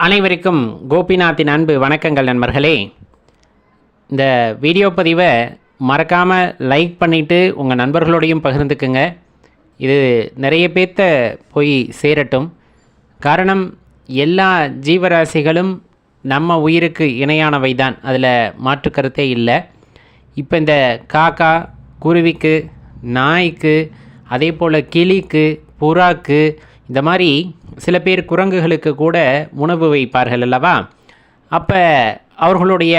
அனைவருக்கும் கோபிநாத்தின் அன்பு வணக்கங்கள் நண்பர்களே. இந்த வீடியோ பதிவை மறக்காமல் லைக் பண்ணிவிட்டு உங்கள் நண்பர்களோடையும் பகிர்ந்துக்குங்க. இது நிறைய பேர்த்த போய் சேரட்டும். காரணம் எல்லா ஜீவராசிகளும் நம்ம உயிருக்கு இணையானவை தான் அதில் மாற்று கருத்தே இல்லை. இப்போ இந்த காக்கா குருவிக்கு நாய்க்கு அதே போல் கிளிக்கு புறாக்கு இந்த மாதிரி சில பேர் குரங்குகளுக்கு கூட உணவு வைப்பார்கள் அல்லவா? அப்போ அவர்களுடைய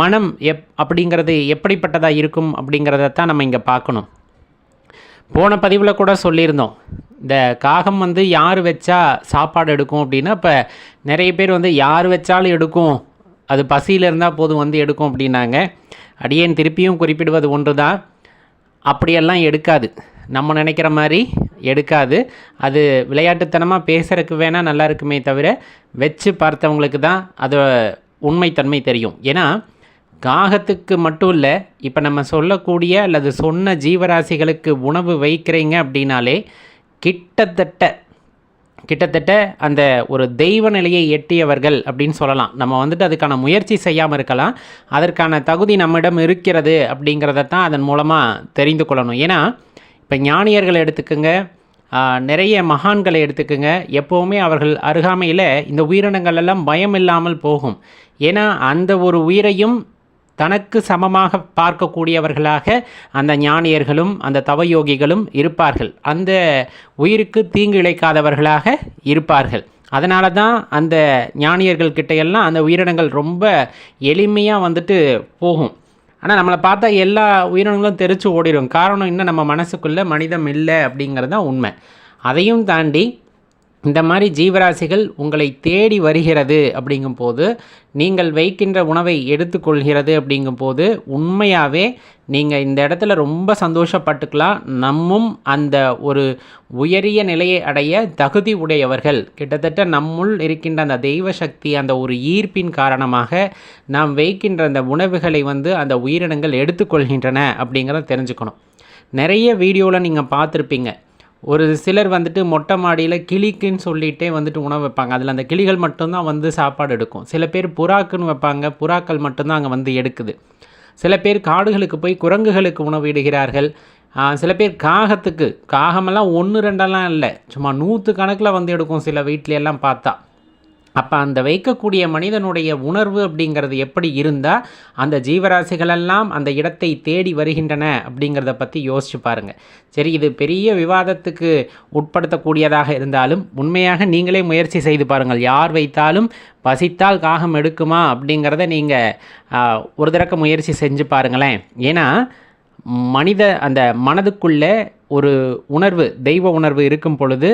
மனம் எப் அப்படிங்கிறது எப்படிப்பட்டதாக இருக்கும் அப்படிங்கிறத தான் நம்ம இங்கே பார்க்கணும். போன பதிவில் கூட சொல்லியிருந்தோம். இந்த காகம் வந்து யார் வச்சா சாப்பாடு எடுக்கும் அப்படின்னா இப்போ நிறைய பேர் வந்து யார் வச்சாலும் எடுக்கும். அது பசியில் இருந்தால் போதும் வந்து எடுக்கும் அப்படின்னாங்க. அடியேன் திருப்பியும் குறிப்பிடுவது ஒன்று தான் அப்படியெல்லாம் எடுக்காது. நம்ம நினைக்கிற மாதிரி எடுக்காது. அது விளையாட்டுத்தனமாக பேசுகிறதுக்கு வேணால் நல்லா இருக்குமே தவிர வச்சு பார்த்தவங்களுக்கு தான் அது உண்மைத்தன்மை தெரியும். ஏன்னா காகத்துக்கு மட்டும் இல்லை இப்போ நம்ம சொல்லக்கூடிய அல்லது சொன்ன ஜீவராசிகளுக்கு உணவு வைக்கிறீங்க அப்படின்னாலே கிட்டத்தட்ட கிட்டத்தட்ட அந்த ஒரு தெய்வ நிலையை எட்டியவர்கள் அப்படின்னு சொல்லலாம். நம்ம வந்துட்டு அதுக்கான முயற்சி செய்யாமல் இருக்கலாம். அதற்கான தகுதி நம்மிடம் இருக்கிறது அப்படிங்கிறத தான் அதன் மூலமாக தெரிந்து கொள்ளணும். ஏன்னா இப்போ ஞானியர்கள் எடுத்துக்கோங்க. நிறைய மகான்களை எடுத்துக்கோங்க. எப்போவுமே அவர்கள் அருகாமையில் இந்த உயிரினங்கள் எல்லாம் பயம் இல்லாமல் போகும். ஏன்னா அந்த ஒரு உயிரையும் தனக்கு சமமாக பார்க்கக்கூடியவர்களாக அந்த ஞானியர்களும் அந்த தவயோகிகளும் இருப்பார்கள். அந்த உயிருக்கு தீங்கு இழைக்காதவர்களாக இருப்பார்கள். அதனால தான் அந்த ஞானியர்கள் கிட்டையெல்லாம் அந்த உயிரினங்கள் ரொம்ப எளிமையாக வந்துட்டு போகும். ஆனால் நம்மளை பார்த்தா எல்லா உயிரினங்களும் தெரிச்சு ஓடிடும் காரணம் இன்னும் நம்ம மனசுக்குள்ளே மனிதம் இல்லை அப்படிங்கிறது தான் உண்மை. அதையும் தாண்டி இந்த மாதிரி ஜீவராசிகள் உங்களை தேடி வருகிறது அப்படிங்கும்போது நீங்கள் வைக்கின்ற உணவை எடுத்துக்கொள்கிறது அப்படிங்கும்போது உண்மையாகவே நீங்கள் இந்த இடத்துல ரொம்ப சந்தோஷப்பட்டுக்கலாம். நம்மும் அந்த ஒரு உயரிய நிலையை அடைய தகுதி உடையவர்கள். கிட்டத்தட்ட நம்முள் இருக்கின்ற அந்த தெய்வ சக்தி அந்த ஒரு ஈர்ப்பின் காரணமாக நாம் வைக்கின்ற அந்த உணவுகளை வந்து அந்த உயிரினங்கள் எடுத்துக்கொள்கின்றன அப்படிங்கிறத தெரிஞ்சுக்கணும். நிறைய வீடியோவில் நீங்கள் பார்த்துருப்பீங்க. ஒரு சிலர் வந்துட்டு மொட்டை மாடியில் கிளிக்குன்னு சொல்லிகிட்டே வந்துட்டு உணவு வைப்பாங்க. அதில் அந்த கிளிகள் மட்டும்தான் வந்து சாப்பாடு எடுக்கும். சில பேர் புறாக்குன்னு வைப்பாங்க. புறாக்கள் மட்டும்தான் அங்கே வந்து எடுக்குது. சில பேர் காடுகளுக்கு போய் குரங்குகளுக்கு உணவு இடுகிறார்கள். சில பேர் காகத்துக்கு காகமெல்லாம் ஒன்று ரெண்டெல்லாம் இல்லை. சும்மா நூற்று கணக்கில் வந்து எடுக்கும் சில வீட்லையெல்லாம் பார்த்தா. அப்போ அந்த வைக்கக்கூடிய மனிதனுடைய உணர்வு அப்படிங்கிறது எப்படி இருந்தால் அந்த ஜீவராசிகளெல்லாம் அந்த இடத்தை தேடி வருகின்றன அப்படிங்கிறத பற்றி யோசிச்சு பாருங்கள் சரி இது பெரிய விவாதத்துக்கு உட்படுத்தக்கூடியதாக இருந்தாலும் உண்மையாக நீங்களே முயற்சி செய்து பாருங்கள். யார் வைத்தாலும் பசித்தால் காகம் எடுக்குமா அப்படிங்கிறத நீங்கள் ஒரு தடக்க முயற்சி செஞ்சு பாருங்களேன். ஏன்னா மனித அந்த மனதுக்குள்ளே ஒரு உணர்வு தெய்வ உணர்வு இருக்கும் பொழுது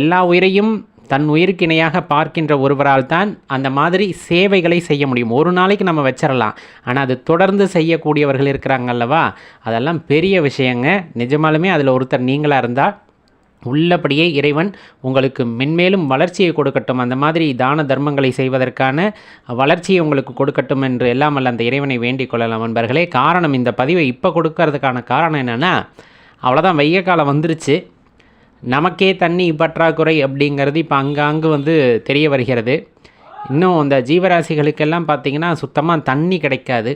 எல்லா உயிரையும் தன் உயிருக்கு இணையாக பார்க்கின்ற ஒருவரால் தான் அந்த மாதிரி சேவைகளை செய்ய முடியும். ஒரு நாளைக்கு நம்ம வச்சிடலாம் ஆனால் அது தொடர்ந்து செய்யக்கூடியவர்கள் இருக்கிறாங்க அல்லவா? அதெல்லாம் பெரிய விஷயங்க. நிஜமாலுமே அதில் ஒருத்தர் நீங்களாக இருந்தால் உள்ளபடியே இறைவன் உங்களுக்கு மென்மேலும் வளர்ச்சியை கொடுக்கட்டும். அந்த மாதிரி தான தர்மங்களை செய்வதற்கான வளர்ச்சியை உங்களுக்கு கொடுக்கட்டும் என்று எல்லாம் அல்ல அந்த இறைவனை வேண்டிக் கொள்ளலாம் நண்பர்களே. காரணம் இந்த பதிவை இப்போ கொடுக்கறதுக்கான காரணம் என்னென்னா அவ்வளோதான் வெய்ய காலம் வந்துருச்சு. நமக்கே தண்ணி பற்றாக்குறை அப்படிங்கிறது இப்போ அங்காங்கு வந்து தெரிய வருகிறது. இன்னும் அந்த ஜீவராசிகளுக்கெல்லாம் பார்த்திங்கன்னா சுத்தமாக தண்ணி கிடைக்காது.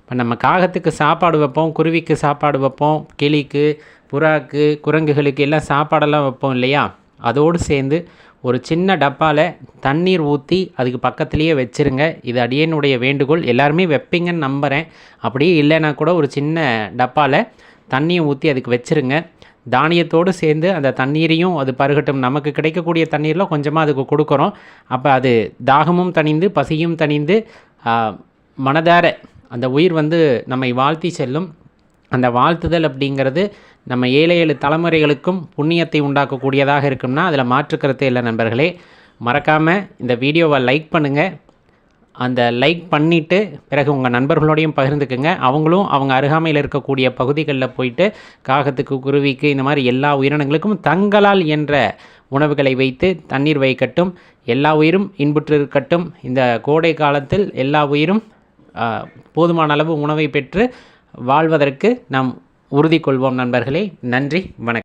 இப்போ நம்ம காகத்துக்கு சாப்பாடு வைப்போம் குருவிக்கு சாப்பாடு வைப்போம் கிளிக்கு புறாக்கு குரங்குகளுக்கு எல்லாம் சாப்பாடெல்லாம் வைப்போம் இல்லையா? அதோடு சேர்ந்து ஒரு சின்ன டப்பாவில் தண்ணீர் ஊற்றி அதுக்கு பக்கத்துலேயே வச்சுருங்க. இது அடியனுடைய வேண்டுகோள். எல்லாருமே வைப்பீங்கன்னு நம்புகிறேன் அப்படியே இல்லைன்னா கூட ஒரு சின்ன டப்பாவில் தண்ணியை ஊற்றி அதுக்கு வச்சுருங்க. தானியத்தோடு சேர்ந்து அந்த தண்ணீரையும் அது பருகட்டும். நமக்கு கிடைக்கக்கூடிய தண்ணீரில் கொஞ்சமாக அதுக்கு கொடுக்குறோம். அப்போ அது தாகமும் தணிந்து பசியும் தணிந்து மனதார அந்த உயிர் வந்து நம்மை வாழ்த்தி செல்லும். அந்த வாழ்த்துதல் அப்படிங்கிறது நம்ம ஏழை ஏழு தலைமுறைகளுக்கும் புண்ணியத்தை உண்டாக்கக்கூடியதாக இருக்கும்னா அதில் மாற்றுக்கிறதே இல்லை நண்பர்களே. மறக்காமல் இந்த வீடியோவை லைக் பண்ணுங்கள் அந்த லைக் பண்ணிவிட்டு பிறகு உங்கள் நண்பர்களோடையும் பகிர்ந்துக்குங்க. அவங்களும் அவங்க அருகாமையில் இருக்கக்கூடிய பகுதிகளில் போயிட்டு காகத்துக்கு குருவிக்கு இந்த மாதிரி எல்லா உயிரினங்களுக்கும் தங்களால் என்ற உணவுகளை வைத்து தண்ணீர் வைக்கட்டும். எல்லா உயிரும் இன்புற்று இருக்கட்டும். இந்த கோடை காலத்தில் எல்லா உயிரும் போதுமான அளவு உணவை பெற்று வாழ்வதற்கு நாம் உறுதி கொள்வோம் நண்பர்களே. நன்றி வணக்கம்.